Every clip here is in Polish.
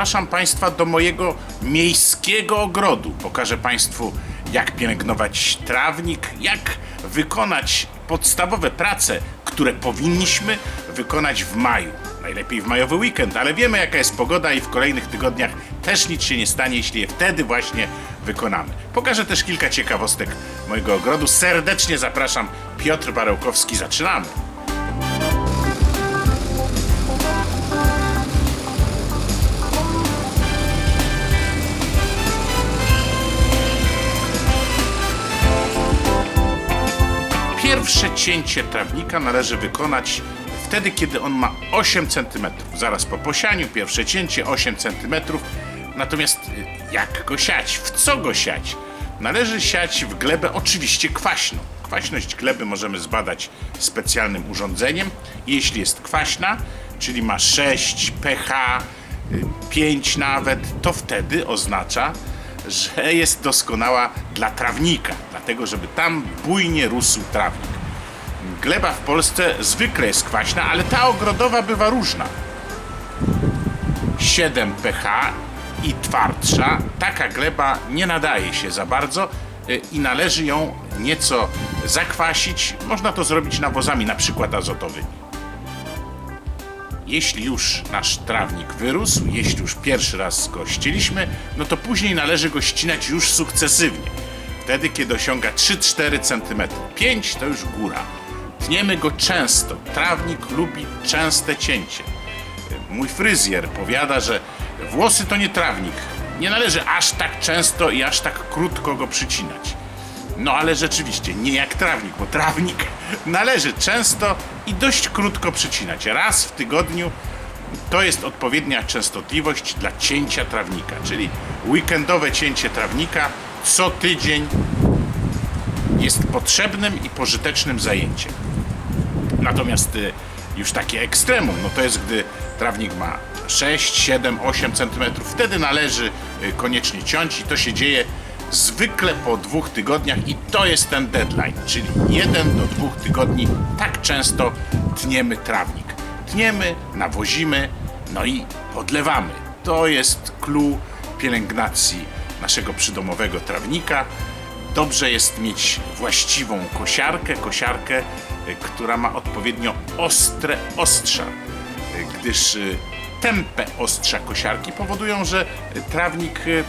zapraszam Państwa do mojego miejskiego ogrodu. Pokażę Państwu, jak pielęgnować trawnik, jak wykonać podstawowe prace, które powinniśmy wykonać w maju. Najlepiej w majowy weekend, ale wiemy jaka jest pogoda i w kolejnych tygodniach też nic się nie stanie, jeśli je wtedy właśnie wykonamy. Pokażę też kilka ciekawostek mojego ogrodu. Serdecznie zapraszam. Piotr Barełkowski, zaczynamy. Pierwsze cięcie trawnika należy wykonać wtedy, kiedy on ma 8 cm. Zaraz po posianiu, pierwsze cięcie 8 cm. Natomiast y, jak go siać? W co go siać? Należy siać w glebę oczywiście kwaśną. Kwaśność gleby możemy zbadać specjalnym urządzeniem. Jeśli jest kwaśna, czyli ma 6 pH, 5 nawet, to wtedy oznacza, że jest doskonała dla trawnika, dlatego żeby tam bujnie rósł trawnik. Gleba w Polsce zwykle jest kwaśna, ale ta ogrodowa bywa różna. 7 pH i twardsza, taka gleba nie nadaje się za bardzo y, i należy ją nieco zakwasić. Można to zrobić nawozami, na przykład azotowymi. Jeśli już nasz trawnik wyrósł, jeśli już pierwszy raz go ścieliśmy, no to później należy go ścinać już sukcesywnie. Wtedy, kiedy osiąga 3-4 cm. 5 to już góra. Tniemy go często. Trawnik lubi częste cięcie. Mój fryzjer powiada, że włosy to nie trawnik. Nie należy aż tak często i aż tak krótko go przycinać. No ale rzeczywiście, nie jak trawnik, bo trawnik należy często i dość krótko przycinać. Raz w tygodniu to jest odpowiednia częstotliwość dla cięcia trawnika, czyli weekendowe cięcie trawnika co tydzień jest potrzebnym i pożytecznym zajęciem. Natomiast y, już takie ekstremum, no to jest gdy trawnik ma 6, 7, 8 cm, wtedy należy y, koniecznie ciąć i to się dzieje zwykle po dwóch tygodniach i to jest ten deadline, czyli jeden do dwóch tygodni tak często tniemy trawnik. Tniemy, nawozimy, no i podlewamy. To jest clue pielęgnacji naszego przydomowego trawnika. Dobrze jest mieć właściwą kosiarkę, kosiarkę, która ma odpowiednio ostre ostrza, gdyż y, tępe ostrza kosiarki powodują, że trawnik y,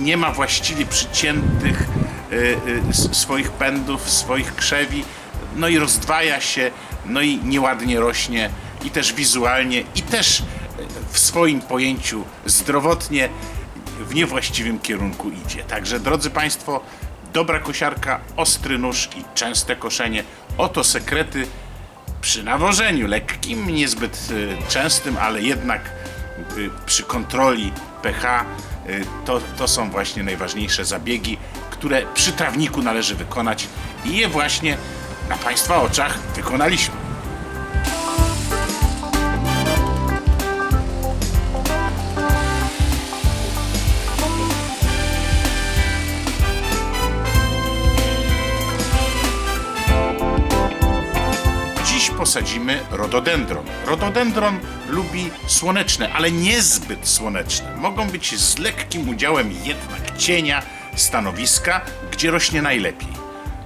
nie ma właściwie przyciętych y, swoich pędów, swoich krzewi, no i rozdwaja się, no i nieładnie rośnie i też wizualnie, i też w swoim pojęciu zdrowotnie w niewłaściwym kierunku idzie. Także drodzy Państwo, dobra kosiarka, ostry nóż i częste koszenie. Oto sekrety przy nawożeniu lekkim, niezbyt y, częstym, ale jednak y, przy kontroli pH y, to, to są właśnie najważniejsze zabiegi, które przy trawniku należy wykonać i je właśnie na Państwa oczach wykonaliśmy. Posadzimy rododendron. Rododendron lubi słoneczne, ale niezbyt słoneczne. Mogą być z lekkim udziałem jednak cienia stanowiska, gdzie rośnie najlepiej.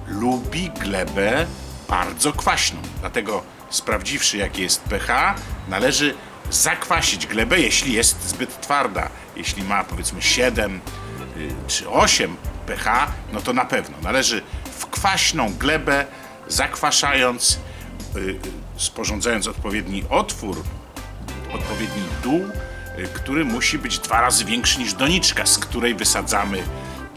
Lubi glebę bardzo kwaśną, dlatego sprawdziwszy jakie jest pH, należy zakwasić glebę, jeśli jest zbyt twarda. Jeśli ma powiedzmy 7 y, czy 8 pH, no to na pewno należy w kwaśną glebę zakwaszając sporządzając odpowiedni otwór, odpowiedni dół, y, który musi być dwa razy większy niż doniczka, z której wysadzamy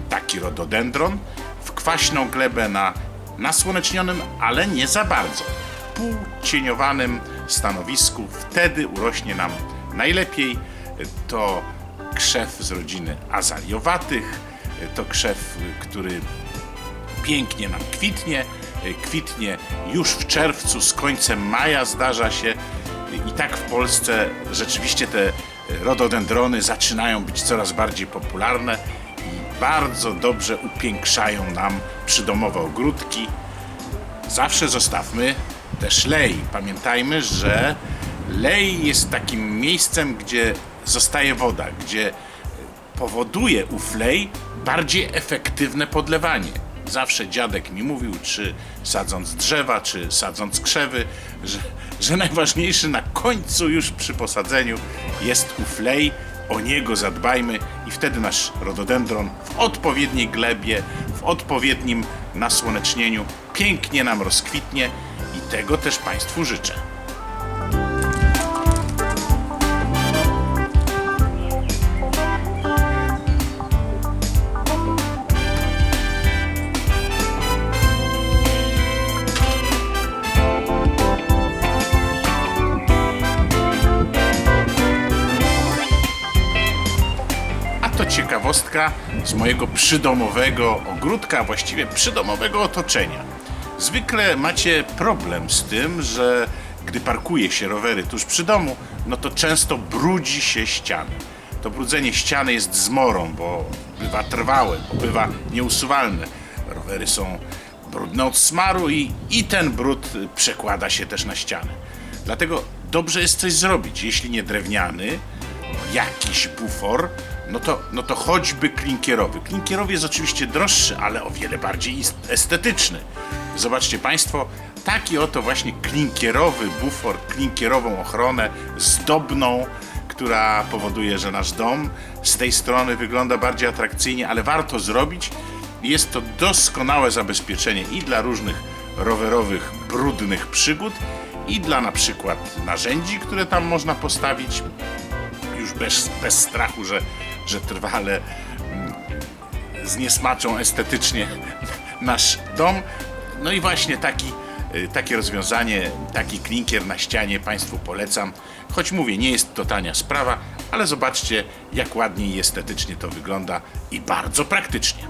taki rododendron w kwaśną glebę na nasłonecznionym, ale nie za bardzo, półcieniowanym stanowisku. Wtedy urośnie nam najlepiej. Y, To krzew z rodziny azaliowatych, y, to krzew, y, który pięknie nam kwitnie. Y, Kwitnie już w czerwcu, z końcem maja zdarza się. I tak w Polsce rzeczywiście te rododendrony zaczynają być coraz bardziej popularne i bardzo dobrze upiększają nam przydomowe ogródki. Zawsze zostawmy też lej. Pamiętajmy, że lej jest takim miejscem, gdzie zostaje woda, gdzie powoduje uflej bardziej efektywne podlewanie. Zawsze dziadek mi mówił, czy sadząc drzewa, czy sadząc krzewy, że, że najważniejszy na końcu już przy posadzeniu jest uflej, o niego zadbajmy i wtedy nasz rododendron w odpowiedniej glebie, w odpowiednim nasłonecznieniu pięknie nam rozkwitnie i tego też Państwu życzę. Ciekawostka z mojego przydomowego ogródka, właściwie przydomowego otoczenia. Zwykle macie problem z tym, że gdy parkuje się rowery tuż przy domu, no to często brudzi się ściany. To brudzenie ściany jest zmorą, bo bywa trwałe, bo bywa nieusuwalne. Rowery są brudne od smaru i, i ten brud przekłada się też na ścianę. Dlatego dobrze jest coś zrobić, jeśli nie drewniany, jakiś bufor, no to, no to choćby klinkierowy. Klinkierowy jest oczywiście droższy, ale o wiele bardziej estetyczny. Zobaczcie Państwo, taki oto właśnie klinkierowy bufor, klinkierową ochronę zdobną, która powoduje, że nasz dom z tej strony wygląda bardziej atrakcyjnie, ale warto zrobić. Jest to doskonałe zabezpieczenie i dla różnych rowerowych, brudnych przygód, i dla na przykład narzędzi, które tam można postawić, już bez, bez strachu, że, że trwale mm, zniesmaczą estetycznie nasz dom. No i właśnie taki, y, takie rozwiązanie, taki klinkier na ścianie Państwu polecam. Choć mówię, nie jest to tania sprawa, ale zobaczcie, jak ładnie i estetycznie to wygląda i bardzo praktycznie.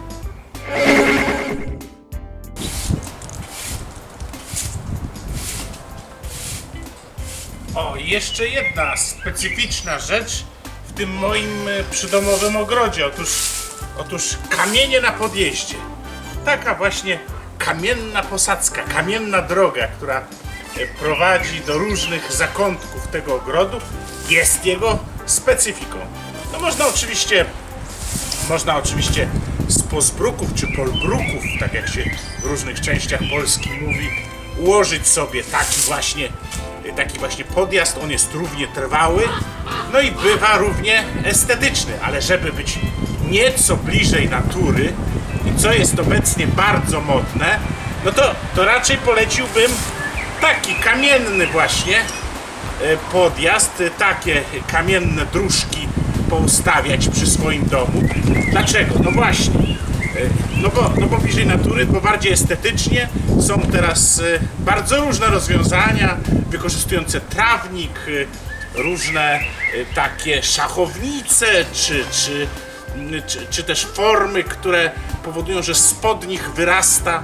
O, jeszcze jedna specyficzna rzecz tym moim e, przydomowym ogrodzie. Otóż, otóż kamienie na podjeździe. Taka właśnie kamienna posadzka, kamienna droga, która e, prowadzi do różnych zakątków tego ogrodu, jest jego specyfiką. No można oczywiście można oczywiście z pozbruków czy polbruków, tak jak się w różnych częściach Polski mówi, ułożyć sobie taki właśnie, taki właśnie podjazd. On jest równie trwały, no i bywa równie estetyczny, ale żeby być nieco bliżej natury i co jest obecnie bardzo modne, no to, to raczej poleciłbym taki kamienny właśnie e, podjazd, e, takie kamienne dróżki poustawiać przy swoim domu. Dlaczego? No właśnie. No bo, no bo bliżej natury, bo bardziej estetycznie są teraz e, bardzo różne rozwiązania wykorzystujące trawnik, e, różne e, takie szachownice, czy, czy, czy, czy też formy, które powodują, że spod nich wyrasta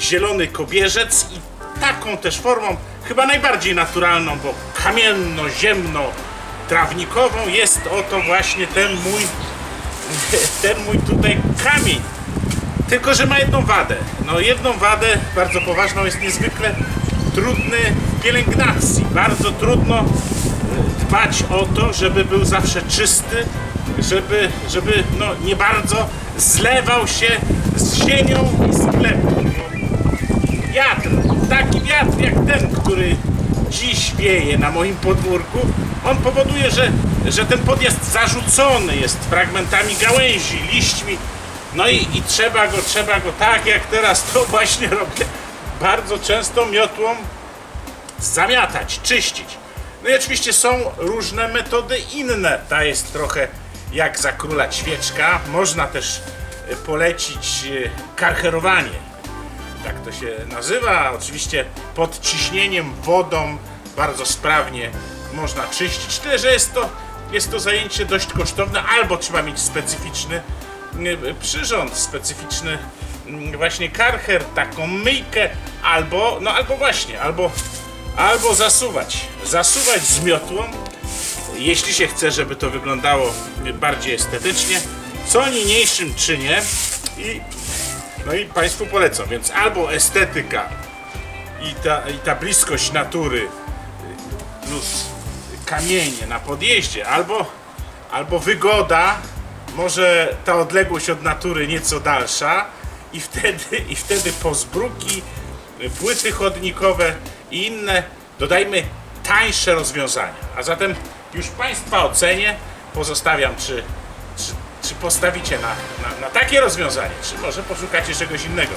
zielony kobierzec i taką też formą, chyba najbardziej naturalną, bo kamienno-ziemno trawnikową jest oto właśnie ten mój ten mój tutaj kamień. Tylko, że ma jedną wadę. No jedną wadę bardzo poważną jest niezwykle trudny w pielęgnacji. Bardzo trudno e, dbać o to, żeby był zawsze czysty, żeby, żeby no, nie bardzo zlewał się z ziemią i z glebą wiatr, taki wiatr jak ten, który dziś wieje na moim podwórku, on powoduje, że, że ten podjazd zarzucony jest fragmentami gałęzi, liśćmi. No i, i trzeba go, trzeba go tak jak teraz to właśnie robię, bardzo często miotłą zamiatać, czyścić. No i oczywiście są różne metody inne. Ta jest trochę jak za króla świeczka. Można też e, polecić e, karcherowanie tak to się nazywa. Oczywiście pod ciśnieniem wodą bardzo sprawnie można czyścić. Tyle, że jest to, jest to zajęcie dość kosztowne, albo trzeba mieć specyficzny przyrząd, specyficzny mm, właśnie karcher, taką myjkę, albo, no albo właśnie, albo, albo zasuwać. Zasuwać z miotłą, jeśli się chce, żeby to wyglądało bardziej estetycznie, co niniejszym czynię i no i Państwu polecam, więc albo estetyka i ta, i ta bliskość natury plus kamienie na podjeździe, albo, albo wygoda, może ta odległość od natury nieco dalsza i wtedy, i wtedy pozbruki, płyty chodnikowe i inne dodajmy tańsze rozwiązania. A zatem już Państwa ocenie pozostawiam, czy, czy, czy postawicie na, na, na takie rozwiązanie, czy może poszukacie czegoś innego.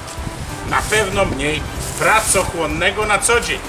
Na pewno mniej pracochłonnego na co dzień.